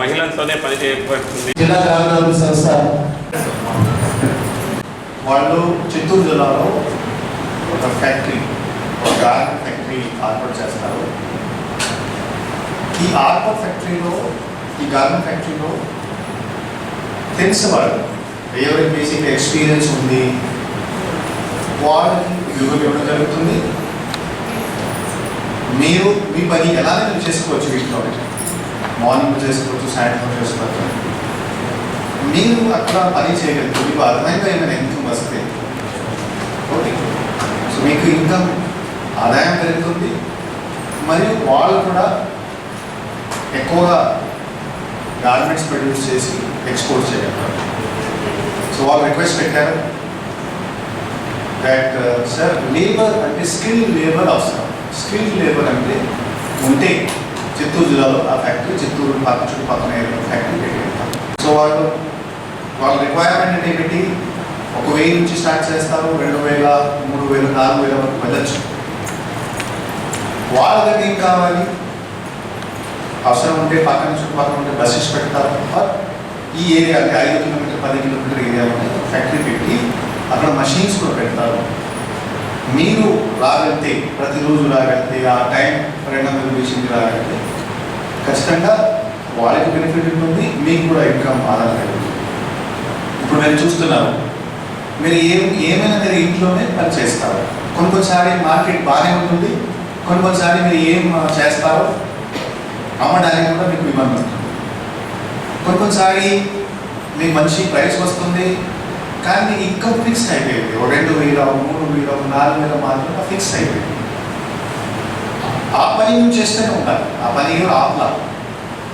మహిళలతోనే పని చేయబడుతుంది జిల్లా గ్రామీణాభివృద్ధి సంస్థ. వాళ్ళు చిత్తూరు జిల్లాలో ఒక ఫ్యాక్టరీ ఒక గార్మెంట్ ఫ్యాక్టరీ ఏర్పాటు చేస్తారు. ఈ ఆర్పర్ ఫ్యాక్టరీలో ఈ గార్మెంట్ ఫ్యాక్టరీలో తెలిసిన వాళ్ళు ఎవరికి బేసిక్ ఎక్స్పీరియన్స్ ఉంది వాళ్ళకి ఇవ్వడం జరుగుతుంది? మీరు మీ పని ఎలానే మీరు చేసుకోవచ్చు వీటిలో? మార్నింగ్ చేసుకోవచ్చు సాయంత్రం చేసుకోవచ్చు. మీరు అక్కడ పని చేయగలరు మీకు అర్థమైందో ఏమైనా ఇన్కమ్ వస్తే? ఓకే సో మీకు ఇన్కమ్ ఆదాయం పెరుగుతుంది. మరియు వాళ్ళు కూడా ఎక్కువగా గార్మెంట్స్ ప్రొడ్యూస్ చేసి ఎక్స్పోర్ట్ చేయగలుగుతారు. సో వాళ్ళు రిక్వెస్ట్ పెట్టారు దట్ సార్ లేబర్ అంటే స్కిల్ లేబర్ అవసరం. స్కిల్ లేబర్ అంటే ఉంటే చిత్తూరు జిల్లాలో ఆ ఫ్యాక్టరీ చిత్తూరు పక్క చుట్టుపక్కల ఫ్యాక్టరీ పెట్టి సో వాళ్ళు వాళ్ళ రిక్వైర్మెంట్ ఏమిటి ఒక వెయ్యి నుంచి స్టార్ట్ చేస్తారు రెండు వేల మూడు వేల నాలుగు వేల వరకు వెళ్ళచ్చు. వాళ్ళ దగ్గర ఏం కావాలి? అవసరం ఉంటే పక్కన చుట్టుపక్కల ఉంటే బస్సెస్ పెడతారు. ఈ ఏరియా అంటే ఐదు కిలోమీటర్ పది కిలోమీటర్ ఏరియాలో ఫ్యాక్టరీ పెట్టి అక్కడ మషీన్స్ కూడా పెడతారు. మీరు రాగలితే ప్రతిరోజు రాగలితే ఆ టైం రెండు వందల విషయం రాగలితే ఖచ్చితంగా వాళ్ళకి బెనిఫిట్ ఉంటుంది మీకు కూడా ఇన్కమ్ ఆదాయం కలుగుతుంది ఇప్పుడు నేను చూస్తున్నాను మీరు ఏం ఏమైనా మీరు ఇంట్లోనే పని చేస్తారు. కొన్ని కొన్నిసారి మార్కెట్ బాగానే ఉంటుంది కొన్ని కొన్నిసారి మీరు ఏం చేస్తారో అమ్మడానికి కూడా మీకు ఇబ్బంది ఉంటుంది కొన్ని కొన్నిసారి మీకు మంచి ప్రైస్ వస్తుంది కానీ ఇంకా ఇన్కమ్ ఫిక్స్ అయిపోయింది. ఓ రెండు వేల మూడు వేల నాలుగు వేల మాత్రమే ఫిక్స్ అయిపోయింది. ఆ పని నువ్వు చేస్తూనే ఉండాలి. ఆ పని కూడా ఆపలా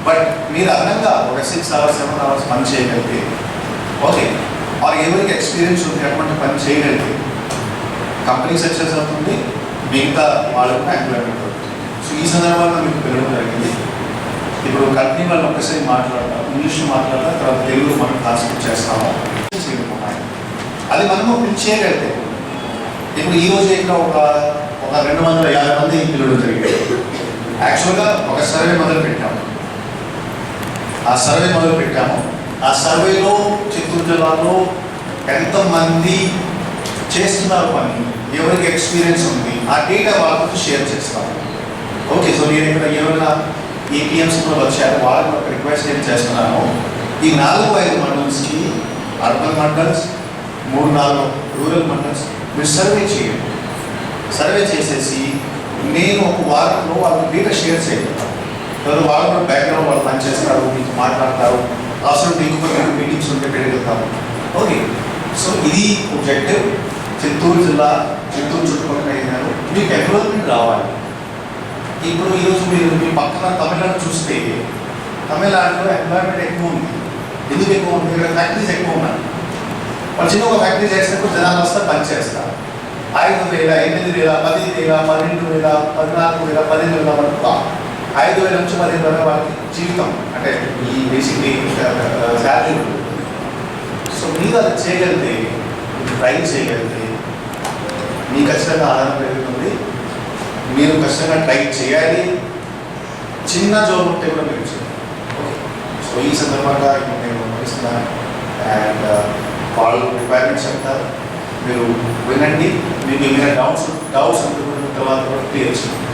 బట్ మీరు అదనంగా ఒక సిక్స్ అవర్స్ సెవెన్ అవర్స్ పని చేయగలిగితే ఓకే వారు ఎవరికి ఎక్స్పీరియన్స్ ఉంది అటువంటి పని చేయగలిగితే కంపెనీ సక్సెస్ అవుతుంది మిగతా వాళ్ళకు ఎంప్లాయ్మెంట్ అవుతుంది సో ఈ సందర్భంగా మీకు పిలవడం జరిగింది. ఇప్పుడు కంపెనీ వాళ్ళు ఒక్కసారి మాట్లాడతాం ఇంగ్లీష్ మాట్లాడతాం తర్వాత తెలుగు మనం ట్రాన్స్లేట్ చేస్తాము. చేయకపోవాలి. అది మనము పిలిచి చేయగలిగితే ఇప్పుడు ఈ రోజు ఇక్కడ ఒక ఒక రెండు వందల యాభై మంది పిల్లలు జరిగాయి. యాక్చువల్గా ఒక సర్వే మొదలు పెట్టాము. ఆ సర్వే మొదలు పెట్టాము. ఆ సర్వేలో చిత్తూరు జిల్లాలో ఎంతమంది చేస్తున్నారు పని ఎవరికి ఎక్స్పీరియన్స్ ఉంది ఆ డేటా వాళ్ళతో షేర్ చేస్తాము ఓకే సో నేను ఇక్కడ ఎవరైనా ఏపీఎంస్ కూడా వచ్చారు వాళ్ళకి ఒక రిక్వెస్ట్ నేను చేస్తున్నాను ఈ నాలుగు ఐదు మండల్స్కి అర్బన్ మండల్స్ మూడు నాలుగు రూరల్ మండల్స్ మీరు సర్వే చేయండి. సర్వే చేసేసి నేను ఒక వారంలో వాళ్ళకి డీటెయిల్ షేర్ చేయగలుగుతాను తర్వాత వాళ్ళు బ్యాక్గ్రౌండ్ వాళ్ళు పనిచేస్తారు మీకు మాట్లాడతారు అవసరం మీకు కొన్ని మీటింగ్స్ ఉంటే పెరగలుగుతాము ఓకే. సో ఇది ఒబ్జెక్టివ్ చిత్తూరు జిల్లా చిత్తూరు చుట్టుపక్కల అయినారు మీకు డెవలప్మెంట్ రావాలి. ఇప్పుడు ఈరోజు మీరు మీ పక్కన తమిళనాడు చూస్తే తమిళనాడులో ఎంప్లాయ్మెంట్ ఎక్కువ ఉంది. ఎందుకు ఎక్కువ ఉంటుంది ఇక్కడ ఫ్యాక్టరీస్ ఎక్కువ ఉన్నాయి. వాళ్ళు చిన్న ఒక ఫ్యాక్టరీ చేసినప్పుడు జనాలు వస్తే పని చేస్తారు. ఐదు వేల ఎనిమిది వేల పది వేల పన్నెండు వేల పద్నాలుగు వేల పదిహేను వేల వరకు ఐదు వేల నుంచి పదిహేను వేల వాళ్ళకి జీవితం అంటే ఈ బేసిక్లీ శాలరీ సో మీరు అది చేయగలిగితే ట్రై చేయగలిగితే మీ ఖచ్చితంగా ఆదాయం పెరుగుతుంది. మీరు ఖచ్చితంగా ట్రై చేయాలి. చిన్న జోబు ఉంటే కూడా మీరు చేయాలి సో ఈ సందర్భంగా నేను గమనిస్తున్నాను అండ్ uh, వాళ్ళు రిక్వైర్మెంట్స్ చెప్తారు. మీరు వినండి. మీకు ఏమైనా డౌట్స్ డౌట్స్ ఉంటున్న తర్వాత కూడా క్లియర్ చేయండి.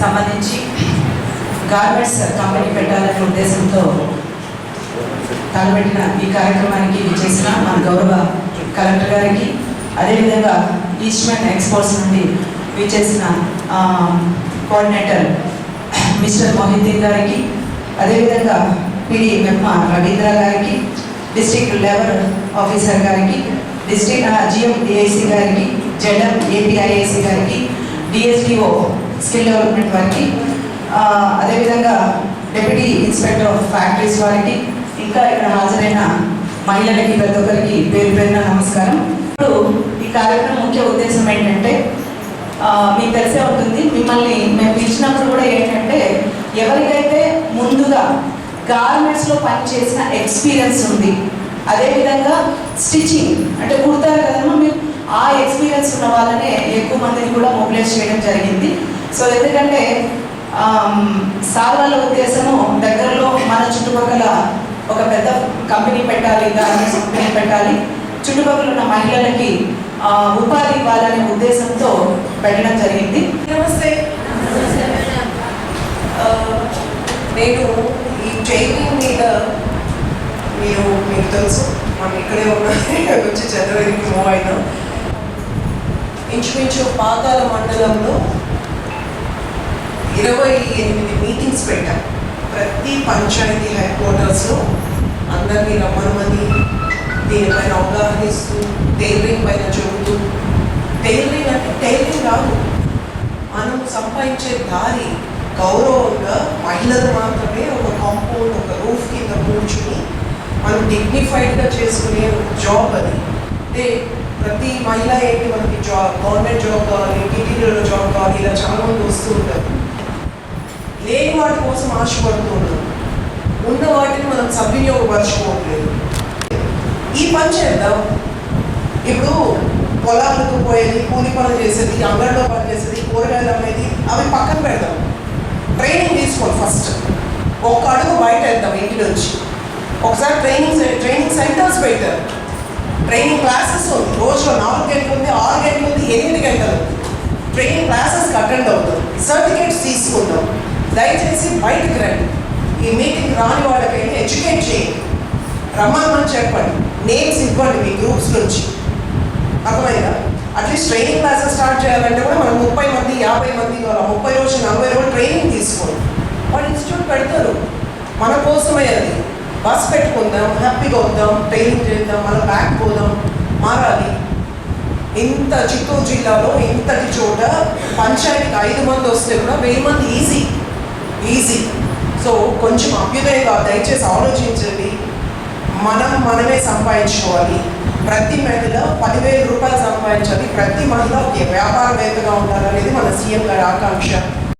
సంబంధించి గార్మెంట్స్ కంపెనీ పెట్టాలనే ఉద్దేశంతో తలపెట్టిన ఈ కార్యక్రమానికి చేసిన మన గౌరవ కలెక్టర్ గారికి అదేవిధంగా ఈస్ట్మెన్ ఎక్స్పోర్ట్స్ నుండి విచ్చేసిన చేసిన కోఆర్డినేటర్ మిస్టర్ మొహిద్దీన్ గారికి అదేవిధంగా పిడి మెమ్మ రవీంద్ర గారికి డిస్ట్రిక్ట్ లెవెల్ ఆఫీసర్ గారికి డిస్టిక్ జిఎం ఏఐసి గారికి జెడ్ఎం ఏపీఐఏసి గారికి డిఎస్డిఓ స్కిల్ డెవలప్మెంట్ వారికి అదేవిధంగా డెప్యూటీ ఇన్స్పెక్టర్ ఆఫ్ ఫ్యాక్టరీస్ వారికి ఇంకా ఇక్కడ హాజరైన మహిళలకి ప్రతి ఒక్కరికి పేరు పేరున నమస్కారం. ఈ కార్యక్రమం ముఖ్య ఉద్దేశం ఏంటంటే మీకు తెలిసే ఉంటుంది మిమ్మల్ని మేము పిలిచినప్పుడు కూడా ఏంటంటే ఎవరికైతే ముందుగా గార్మెంట్స్లో పనిచేసిన ఎక్స్పీరియన్స్ ఉంది అదేవిధంగా స్టిచ్చింగ్ అంటే కుడతారు కదమ్మా మీరు ఆ ఎక్స్పీరియన్స్ ఉన్న వాళ్ళనే ఎక్కువ మందిని కూడా మొబిలైజ్ చేయడం జరిగింది. సో ఎందుకంటే ఆమ్, సార్ వాళ్ళ ఉద్దేశము దగ్గరలో మన చుట్టుపక్కల ఒక పెద్ద కంపెనీ పెట్టాలి గార్మెంట్స్ కంపెనీ పెట్టాలి. చుట్టుపక్కల ఉన్న మహిళలకి ఉపాధి ఇవ్వాలనే ఉద్దేశంతో పెట్టడం జరిగింది. నమస్తే. నేను ఈ ట్రైనింగ్ మీద మీరు మీకు తెలుసు మనం ఇక్కడే ఉన్న వచ్చి చంద్రవేదికి మూవ్ అయినా. ఇంచుమించు పాతాల మండలంలో ఇరవై ఎనిమిది మీటింగ్స్ పెట్టాం. ప్రతి పంచాయతీ హెడ్ క్వార్టర్స్లో అందరినీ రమ్మనమని దీనిపైన అవగాహన ఇస్తూ టైలరింగ్ పైన చెబుతూ టైలరింగ్ అంటే టైలరింగ్ కాదు. మనం సంపాదించే దారి గౌరవంగా మహిళలు మాత్రమే ఒక కాంపౌండ్ ఒక రూఫ్ కింద కూర్చుని మనం డిగ్నిఫైడ్గా చేసుకునే ఒక జాబ్ అది. అంటే ప్రతి మహిళ ఏంటి మనకి జాబ్ గవర్నమెంట్ జాబ్ కావాలి టీటీడీలో జాబ్ కావాలి ఇలా చాలా మంది వస్తూ ఉంటారు. లేని వాటి కోసం ఆశపడుతూ ఉన్నాం ఉన్న వాటిని మనం సద్వినియోగపరచుకోవట్లేదు. ఈ పని చేద్దాం. ఇప్పుడు పొలాలకు పోయేది కూలి పనులు చేసేది అంగడిలో పని చేసేది కూరగాయలు అమ్మేది అవి పక్కన పెడదాం. ట్రైనింగ్ తీసుకోండి ఫస్ట్ ఒక్క అడుగు బయట వెళ్తాం ఇంటి నుంచి ఒకసారి ట్రైనింగ్ ట్రైనింగ్ సెంటర్స్ పెట్టారు. ట్రైనింగ్ క్లాసెస్ ఉంది. రోజులో నాలుగు గంటలు ఉంది ఆరు గంటలు ఉంది ఎనిమిది గంటలు ట్రైనింగ్ క్లాసెస్కి అటెండ్ అవుతాం. సర్టిఫికేట్స్ తీసుకుందాం దయచేసి బయటకు రండి. ఈ మీటింగ్ రాని వాళ్ళకైతే ఎడ్యుకేట్ చేయండి. రమ్మని చెప్పండి. నేమ్స్ ఇవ్వండి మీ గ్రూప్స్ నుంచి. అర్థమైందా? అట్లీస్ట్ ట్రైనింగ్ క్లాసెస్ స్టార్ట్ చేయాలంటే కూడా మనం ముప్పై మంది యాభై మంది వాళ్ళ ముప్పై రోజులు నలభై రోజులు ట్రైనింగ్ తీసుకోండి వాళ్ళు ఇన్స్టిట్యూట్ పెడతారు. మన కోసమే అది. బస్ పెట్టుకుందాం హ్యాపీగా వద్దాం ట్రైనింగ్ చేద్దాం మళ్ళీ బ్యాక్ పోదాం మారాలి. ఇంత చిత్తూరు జిల్లాలో ఇంతటి చోట పంచాయతీకి ఐదు మంది వస్తే కూడా వెయ్యి మంది ఈజీ ఈజీ సో కొంచెం అభ్యుదయగా దయచేసి ఆలోచించండి. మనం మనమే సంపాదించుకోవాలి. ప్రతి మహిళ పదివేల రూపాయలు సంపాదించాలి. ప్రతి మహిళ ఒక వ్యాపారవేత్తగా ఉండాలనేది మన సీఎం గారి ఆకాంక్ష.